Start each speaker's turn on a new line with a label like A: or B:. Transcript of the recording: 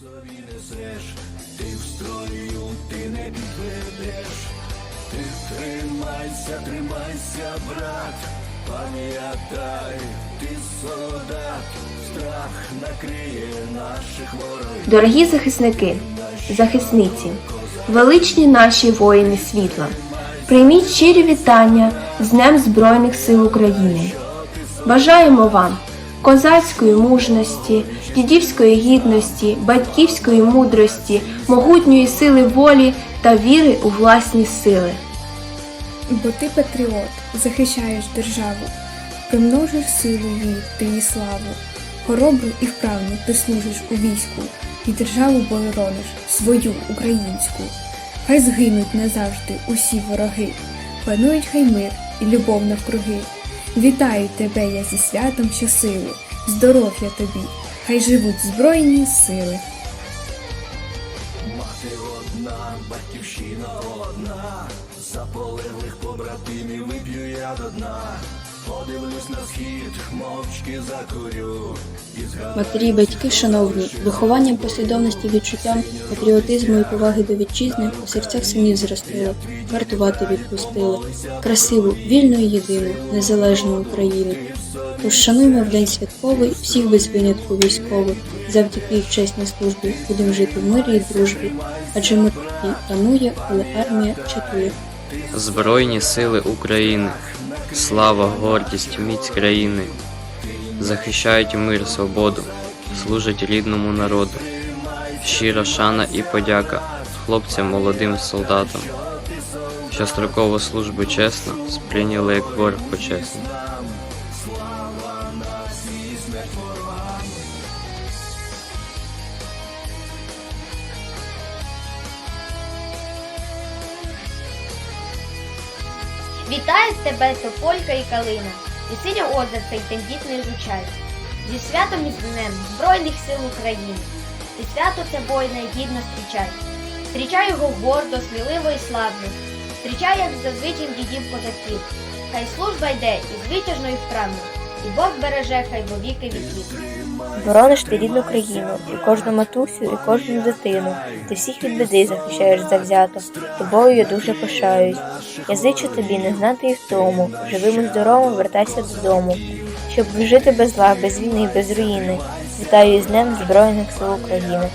A: Ти в строю, ти не підведеш. Ти тримайся, тримайся, брат. Пам'ятай, ти солдат, страх накриє наших ворогів.
B: Дорогі захисники, захисниці, величні наші воїни світла, прийміть щирі вітання з Днем Збройних сил України. Бажаємо вам козацької мужності, дідівської гідності, батьківської мудрості, могутньої сили волі та віри у власні сили.
C: Бо ти патріот, захищаєш державу, примножиш силу її та її славу. Хоробро і вправно ти служиш у війську, і державу борониш свою українську. Хай згинуть назавжди усі вороги, панують хай мир і любов навкруги. Вітаю тебе я зі святом щосили, здоров'я тобі, хай живуть збройні сили.
A: Мати одна, батьківщина одна, за полеглих побратимів вип'ю я до дна. Подивлюсь на схід, мовчки закурю.
D: Матері батьки, шановні, вихованням послідовності відчуттям патріотизму і поваги до вітчизни у серцях синів зростили, вартувати відпустили, красиву, вільну і єдину, незалежну Україну. Тож шануємо в день святковий всіх без винятку військових, завдяки їх чесній службі будемо жити в мирі і дружбі, адже мир тоді панує, коли армія чатує.
E: Збройні сили України, слава, гордість, міць країни, захищають мир, свободу, служать рідному народу. Щира шана і подяка хлопцям молодим солдатам, що строкову службу чесно сприйняли як ворог почесно.
F: Вітають тебе Тополька і Калина, і синя озерця й тендітний жучай. Зі святом і з днем Збройних сил України. І свято це воїна гідно зустрічай. Зустрічай його гордо, сміливо і славно. Зустрічай, як зазвичай дідів козаків. Хай служба йде і звитяжно і вправно, і Бог береже хай вовіки віків.
G: Борониш ти рідну країну, і кожну матусю, і кожну дитину. Ти всіх від біди захищаєш завзято. Тобою я дуже пишаюсь. Я зичу тобі не знати і втому, живим і здоровим вертайся додому, щоб жити без лав, без війни, без руїни. Вітаю з Днем Збройних сил України.